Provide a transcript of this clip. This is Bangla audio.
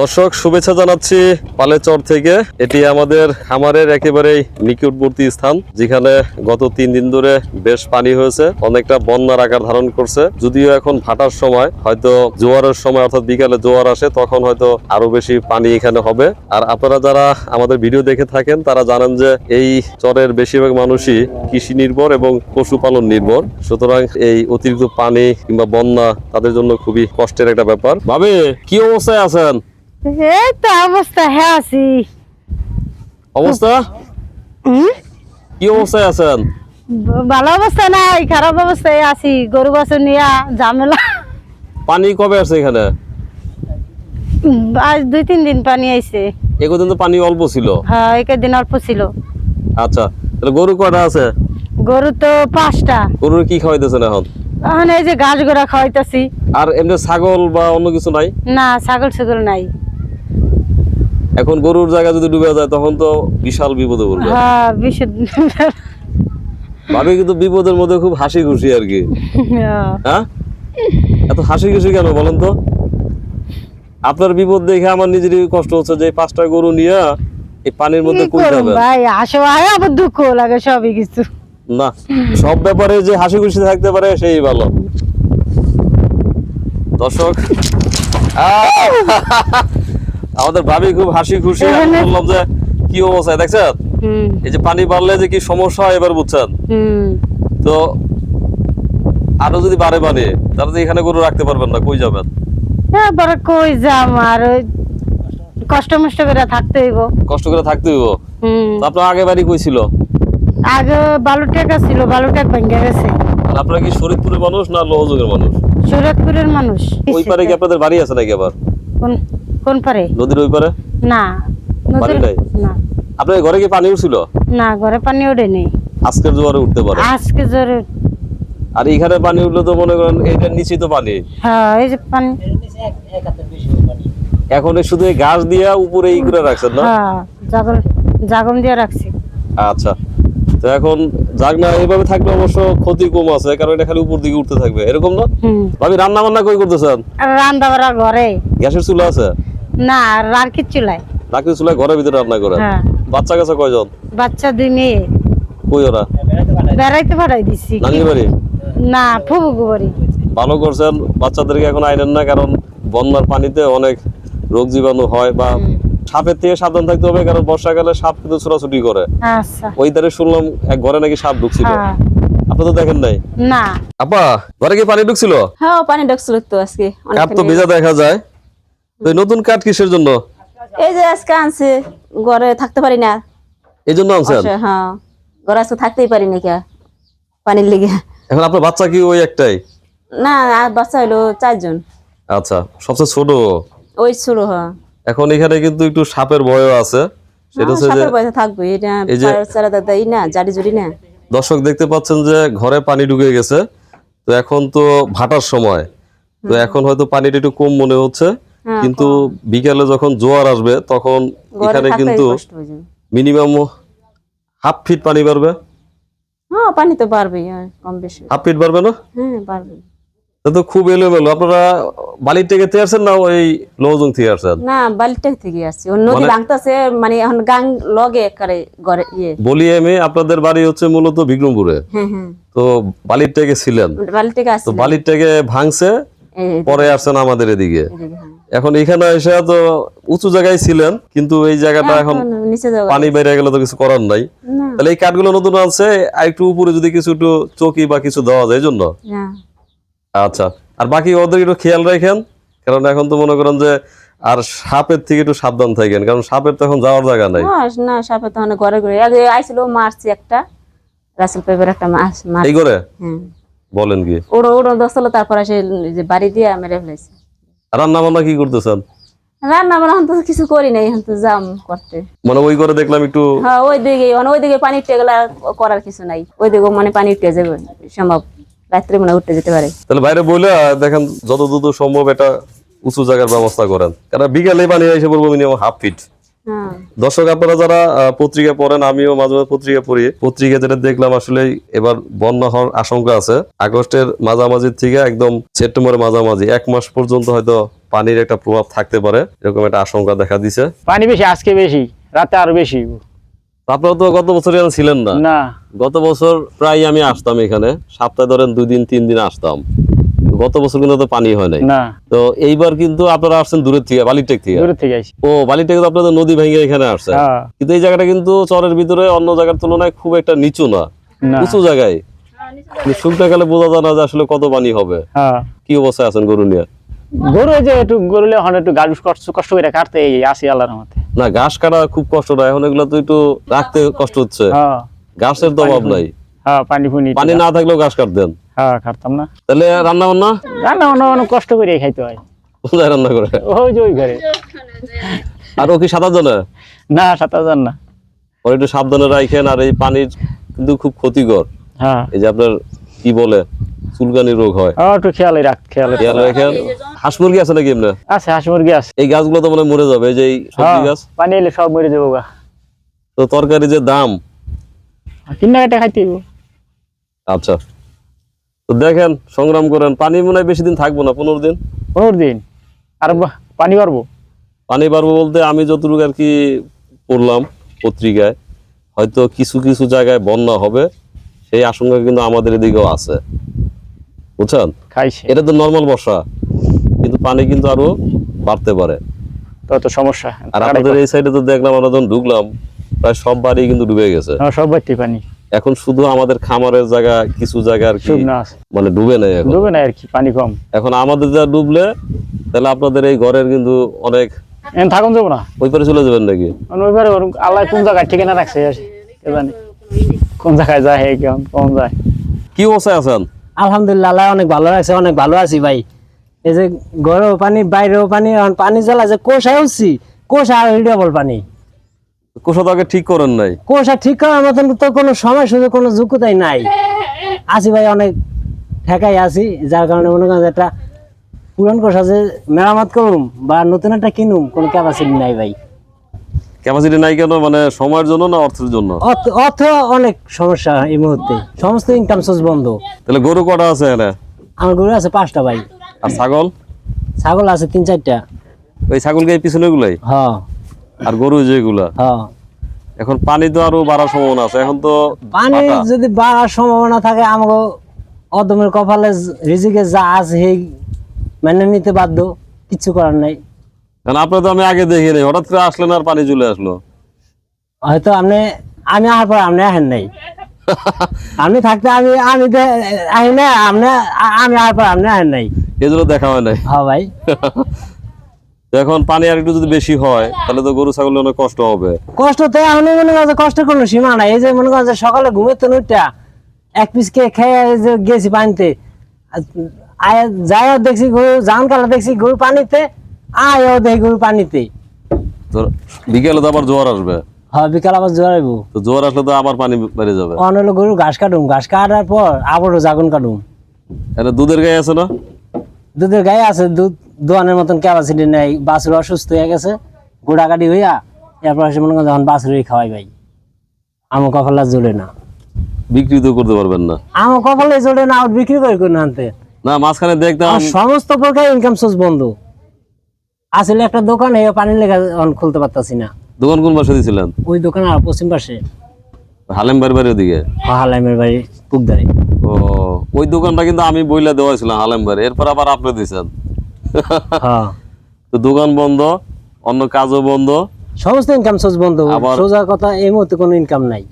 দর্শক, শুভেচ্ছা জানাচ্ছি পালেচর থেকে। এটি আমাদের, খামারের একেবারেই নিকটবর্তী স্থান, যেখানে গত তিন দিন ধরে বেশ পানি হয়েছে, অনেকটা বন্যার আকার ধারণ করছে। যদিও এখন ভাটার সময়, হয়তো জোয়ারের সময়, অর্থাৎ বিকালে জোয়ার আসে, তখন হয়তো আরও বেশি পানি এখানে হবে। আর আপনারা যারা আমাদের ভিডিও দেখে থাকেন, তারা জানেন যে এই চরের বেশিরভাগ মানুষই কৃষি নির্ভর এবং পশুপালন নির্ভর। সুতরাং এই অতিরিক্ত পানি কিংবা বন্যা তাদের জন্য খুবই কষ্টের একটা ব্যাপার। ভাবে, কি অবস্থায় আছেন? এই তো অবস্থা হ্যাঁ আছি। অবস্থা? কি অবস্থায় আছেন? ভালো অবস্থা নাই খারাপ অবস্থায় আছি গরু বাছুর নিয়ে ঝামেলা। পানি কবে আসছে এখানে? আজ দুই তিন দিন পানি আইছে। একদিন তো পানি অল্প ছিল। হ্যাঁ দিন অল্প ছিল। আচ্ছা তাহলে গরু কয়টা আছে? গরু তো পাঁচটা। গরুর কি খাওয়াইতেছেন এখন? এখন এই যে ঘাস গোড়া খাওয়াইতেছি। আর এমনি ছাগল বা অন্য কিছু নাই? না ছাগল ছাগল নাই। এখন গরুর জায়গা যদি ডুবে যায় তখন তো বিশাল বিপদে পড়বে। হ্যাঁ বিশুদ্ধ ভাবি কিন্তু বিপদের মধ্যে খুব হাসি খুশি আর কি। হ্যাঁ। হ্যাঁ? এত হাসি খুশি কেন বলেন তো? আপনার বিপদ দেখে আমার নিজেরই কষ্ট হচ্ছে যে পাঁচটা গরু নিয়ে এই পানির মধ্যে কই যাবেন? ভাই? আসো আবার দুঃখ লাগে সবই কিছু। না সব ব্যাপারে যে হাসি খুশি থাকতে পারে সেই ভালো। দর্শক! আমাদের ভাবি খুব হাসি খুশি বললাম যে কি অবস্থায় দেখছেন? এই যে পানি বাড়লে যে কি সমস্যা হয় এবার বুঝছেন? তো আরও যদি বাড়ে পানি তাহলে তো এখানে গরু রাখতে পারবেন না কই যাবেন? এবারে কই যাম আর কষ্ট মষ্ট করে থাকতে হইব। কষ্ট করে থাকতে হইব? তো আপনার আগে বাড়ি কই ছিল? আগে ছিল বালু টাক ভেঙে গেছে। আপনারা কি মানুষ না লোহযোগের মানুষ? সুরতপুরের মানুষ। ওই পারে কি আপনাদের বাড়ি আছে নাকি আবার? কোন কোন পারে? নদীর ওই পারে? না নদীর- না। আপনার ঘরে কি পানি উঠছিল? না ঘরে পানি ওঠে নেই আজকের জোয়ারে উঠতে পারে। আজকে জোরে আর এখানে পানি উঠলে তো মনে করেন এটার নিচে তো পানি। হ্যাঁ এই যে পানি এখন শুধু এই গাছ দিয়া উপরে ই করে রাখছেন না? হ্যাঁ জাগম দিয়ে রাখছি। আচ্ছা। তো এখন জাগনা এইভাবে থাকলে অবশ্য ক্ষতি কম আছে কারণ এটা খালি উপর দিকে উঠতে থাকবে। এরকম না? ভাবি রান্না বান্না কই করতেছেন? রান্না বাড়া ঘরে। গ্যাসের চুলা আছে? না আর আর কিচ্ছু লাই নাকি ঘরের ভিতরে রান্না করেন হ্যাঁ। বাচ্চা কাছে কয়জন? বাচ্চা দুই মেয়ে। কই ওরা? বেড়াইতে পাঠাই দিছি। নানি বাড়ি না ভালো করছেন বাচ্চাদেরকে এখন আইনেন না কারণ বন্যার পানিতে অনেক রোগ জীবাণু হয় বা সাপের থেকে সাবধান থাকতে হবে কারণ বর্ষাকালে সাপ কিন্তু ছোটাছুটি করে। আচ্ছা। ওই ধারে শুনলাম এক ঘরে নাকি সাপ ঢুকছিল। হ্যাঁ। আপনি তো দেখেন নাই? না। আপা ঘরে কি পানি ঢুকছিল? হ্যাঁ পানি ঢুকছিল তো আজকে। কাঠ তো। ভেজা দেখা যায়। তো নতুন কাঠ কিসের জন্য? এই যে আজকে আনছে ঘরে থাকতে পারি না। এই জন্য আনছেন? হ্যাঁ। ঘরে আজকে থাকতেই পারি না কে পানির লেগে। এখন আপনার বাচ্চা কি ওই একটাই? না আর বাচ্চা হলো চারজন। আচ্ছা সবচেয়ে ছোট? ওই ছিল হ্যাঁ। এখন এখানে কিন্তু একটু সাপের ভয়ও আছে। সেটা হচ্ছে যে সাপের পয়সা থাকবে এটা চারা দাদা ই না জারি জুড়ি না। দর্শক দেখতে পাচ্ছেন যে ঘরে পানি ঢুকে গেছে। তো এখন তো ভাটার সময়। তো এখন হয়তো পানিটা একটু কম মনে হচ্ছে। কিন্তু বিকালে যখন জোয়ার আসবে তখন এখানে কিন্তু হয়ে মিনিমাম হাফ ফিট পানি বাড়বে? হ্যাঁ পানি তো বাড়বে কম বেশি। হাফ ফিট বাড়বে না? হ্যাঁ বাড়বে। তো খুব এলোমেলো। আপনারা বালির থেকে থেকে আসছেন না ওই লৌজং থেকে আসছেন না বালিটা থেকে আসছে। ওই নদী মানে- ভাঙতেছে মানে এখন গাং লগে ঘরে ইয়ে। বলি এমে আপনাদের বাড়ি হচ্ছে মূলত বিক্রমপুরে। হ্যাঁ হ্যাঁ। তো বালির থেকে ছিলেন। বালি থেকে তো বালির থেকে ভাঙছে পরে আসছেন আমাদের এদিকে হ্যাঁ। এখন এখানে এসে তো উঁচু জায়গায় ছিলেন কিন্তু এই জায়গাটা এখন পানি বেড়ে গেলে তো কিছু করার নাই। তাহলে এই কাঠগুলো নতুন আছে আর একটু উপরে যদি কিছু একটু চকি বা কিছু দেওয়া যায় জন্য? আচ্ছা আর বাকি ওদের একটু খেয়াল রাখেন কারণ এখন তো মনে করেন যে আর সাপের থেকে একটু সাবধান থাকেন কারণ সাপের তো এখন যাওয়ার জায়গা নাই। না সাপে তখন ঘরে ঘরে আগে আইছিল মারছি একটা রাসেল পেপার একটা মাছ মার এই করে? হ্যাঁ। বলেন কি ওড়ো ওড়ো দশল তারপর এই যে বাড়ি দিয়ে মেরে ফেলেছে। রান্না বান্না কি করতেছেন? রান্না বান্না তো কিছু করি নাই এখন তো জাম করতে। মানে ওই করে দেখলাম একটু হ্যাঁ ওই দিকে মানে ওই দিকে পানি উঠে গেলে করার কিছু নাই। ওই দিকে মানে পানি উঠে যাবে সম্ভব। রাত্রে মনে হয় উঠতে যেতে পারে। তাহলে বাইরে বলে দেখেন যত দ্রুত সম্ভব এটা উঁচু জায়গার ব্যবস্থা করেন। কারণ বিকালে পানি এসে বলব মিনিমাম হাফ ফিট। দর্শক আপনারা যারা পত্রিকা পড়েন আমিও মাঝে মাঝে পত্রিকা পড়ি। পত্রিকা যেটা দেখলাম আসলে এবার বন্যা হওয়ার আশঙ্কা আছে। আগস্টের মাঝামাঝি থেকে একদম সেপ্টেম্বরের মাঝামাঝি এক মাস পর্যন্ত হয়তো পানির একটা প্রভাব থাকতে পারে এরকম একটা আশঙ্কা দেখা দিছে। পানি বেশি আজকে বেশি রাতে আরও বেশি। আপনারা তো গত বছর এখানে ছিলেন না। না। গত বছর প্রায় আমি আসতাম এখানে সপ্তাহে ধরেন দুই দিন তিন দিন আসতাম। গত বছর কিন্তু তো পানি হয় নাই। তো এইবার কিন্তু আপনারা আসছেন দূরের থেকে বালিটেক থেকে। ও বালিটেক তো আপনাদের নদী ভেঙে এখানে আসছে। হ্যাঁ। কিন্তু এই জায়গাটা কিন্তু চরের ভিতরে অন্য জায়গার তুলনায় খুব একটা নিচু না। উঁচু জায়গায়। শুকনাকালে বোঝা যায় না যে আসলে কত পানি হবে। হ্যাঁ। কি অবস্থায় আছেন গরু নিয়ে? গরু যে একটু গরুলে এখন একটু গাছ কষ্ট কষ্ট করে কাটতে আসি আল্লাহর মতে না ঘাস কাটা খুব কষ্ট না এখন এগুলো তো একটু রাখতে কষ্ট হচ্ছে। হ্যাঁ। ঘাসের তো অভাব নাই। পানি ফুনি পানি না থাকলেও ঘাস কাটতেন। হ্যাঁ না। তাহলে রান্না বান্না রান্না বান্না অনেক কষ্ট করে খাইতে হয়। কোথায় রান্না করে? ওই যে ওই ঘরে। আর ও কি সাদা জনে না সাত হাজার না। ওর একটু সাবধানে রাখেন আর এই পানির কিন্তু খুব ক্ষতিকর। হ্যাঁ। এই যে আপনার কি বলে চুলকানি রোগ হয়। একটু খেয়ালই রাখ খেয়াল খেয়াল রাখেন। হাঁস মুরগি আছে নাকি এমনি? আছে হাঁস মুরগি আছে। এই গাছগুলো তো মানে মরে যাবে এই যে সবজি হ্যাঁ, গাছ। পানি এলে সব মরে যাব গা। তো তরকারি যে দাম? টাকা খাইতে আচ্ছা। তো দেখেন সংগ্রাম করেন। পানি মনে হয় বেশি দিন থাকব না পনেরো দিন? পনেরো দিন? আর পানি পারব পানি পারব বলতে আমি যতটুকু আর কি পড়লাম পত্রিকায় হয়তো কিছু কিছু জায়গায় বন্যা হবে সেই আশঙ্কা কিন্তু আমাদের এদিকেও আছে। বুঝছেন? এটা তো নর্মাল বর্ষা কিন্তু পানি কিন্তু আরও বাড়তে পারে। তত সমস্যা। আর আমাদের এই সাইডে তো দেখলাম আমরা যখন ঢুকলাম প্রায় সব বাড়ি কিন্তু ডুবে গেছে। হ্যাঁ, সব বাড়তি পানি। এখন শুধু আমাদের খামারের জায়গা কিছু জায়গা আর কি মানে ডুবে নেই এখন। ডুবে না আর কি পানি কম। এখন আমাদের যা ডুবলে তাহলে আপনাদের এই ঘরের কিন্তু অনেক থাকুন যাব না। ওই পারে চলে যাবেন নাকি? কারণ ওইবারে ওরম আল্লাহ কোন জায়গায় ঠিকানা রাখছে কে জানি? কোন জায়গায় যায় হে কেমন কোন যায়। কি অবস্থায় আছেন? আলহামদুলিল্লাহ আল্লাহ অনেক ভালো লাগছে অনেক ভালো আছি ভাই। এই যে ঘরেও পানি বাইরেও পানি এখন পানি জ্বালা যে কোষায় উঠছি কোষা আর ডবল পানি। ঠিক করেন নাই। কোষা ঠিক করার মতন তো কোনো সময় সুযোগ কোনো যোগ্যতাই নাই। আছি ভাই অনেক ঠেকাই আছি যার কারণে মনে করেন একটা পুরান কোষা যে মেরামত করুম বা নতুন একটা কিনুম কোনো ক্যাপাসিটি নাই ভাই। ক্যাপাসিটি নাই কেন? মানে সময়ের জন্য না অর্থের জন্য? অর্থ- অনেক সমস্যা এই মুহূর্তে। সমস্ত ইনকাম সোর্স বন্ধ। তাহলে গরু কটা আছে এখানে? আমার গরু আছে পাঁচটা ভাই। আর ছাগল? ছাগল আছে তিন চারটা। ওই ছাগলকে পিছনে গুলাই? হ আর গরু যেগুলা? হ এখন পানি তো আরও বাড়ার সম্ভাবনা আছে। এখন তো পানি যদি বাড়ার সম্ভাবনা থাকে আমাকে অদমের কপালে রিজিকে যা আছে সেই মেনে নিতে বাধ্য। কিছু করার নাই। কারণ আপনি তো আমি আগে দেখি নাই। হঠাৎ করে আসলেন আর পানি চলে আসলো। হয়তো আপনি আমি আসার পর আপনি আসেন নাই। আপনি থাকতে আমি আমি আহি না আপনি আমি আসার পর আপনি আসেন নাই। এই দেখা হয় নাই। হ্যাঁ ভাই। এখন পানি আর একটু যদি বেশি হয় তাহলে তো গরু ছাগলের অনেক কষ্ট হবে। কষ্ট তো এখন মনে করছে কষ্টের কোনো সীমা নাই। এই যে মনে করছে সকালে ঘুমেতে নুটা এক পিস কে খেয়ে যে গেছি পানিতে। আয় যায় দেখছি গরু জান কালা দেখছি গরু পানিতে আয়ও দেখি গরু পানিতে তো বিকেলে তো আবার জোয়ার আসবে। হ্যাঁ বিকাল আবার জোয়ারাইবো তো জোয়ার আসলে তো আবার পানি বেড়ে যাবে। অন হলো গরু ঘাস কাটুম ঘাস কাটার পর আবারও জাগন কাটুম। এটা দুধের গায়ে আছে না? দুধের গায়ে আছে দুধ দোয়ানের মতন ক্যাপাসিটি নেই বাছুর অসুস্থ হয়ে গেছে গোড়াকাটি হইয়া এরপর এসে মনে করেন যখন বাছুরই খাওয়াই ভাই। আমার কপালে জ্বলে না। বিক্রি তো করতে পারবেন না। আমার কপালে জ্বলে না আর বিক্রি করে করে আনতে। না মাঝখানে দেখতাম আর সমস্ত প্রকার ইনকাম সোর্স বন্ধ। আসলে একটা দোকান এই পানি লেগে এখন খুলতে পারতাছি না। দোকান কোন পাশে দিয়েছিলেন ওই দোকান আর পশ্চিম পাশে। হালেম বাড়ি বাড়ির দিকে হালামের বাড়ি পুকদারে ও ওই দোকানটা কিন্তু আমি বইলা দেওয়া ছিলাম হালেম বাড়ি এরপর আবার আপনি দিয়েছেন তো দোকান বন্ধ অন্য কাজও বন্ধ। সমস্ত ইনকাম সোর্স বন্ধ। সোজা কথা এই মুহূর্তে কোনো ইনকাম নাই।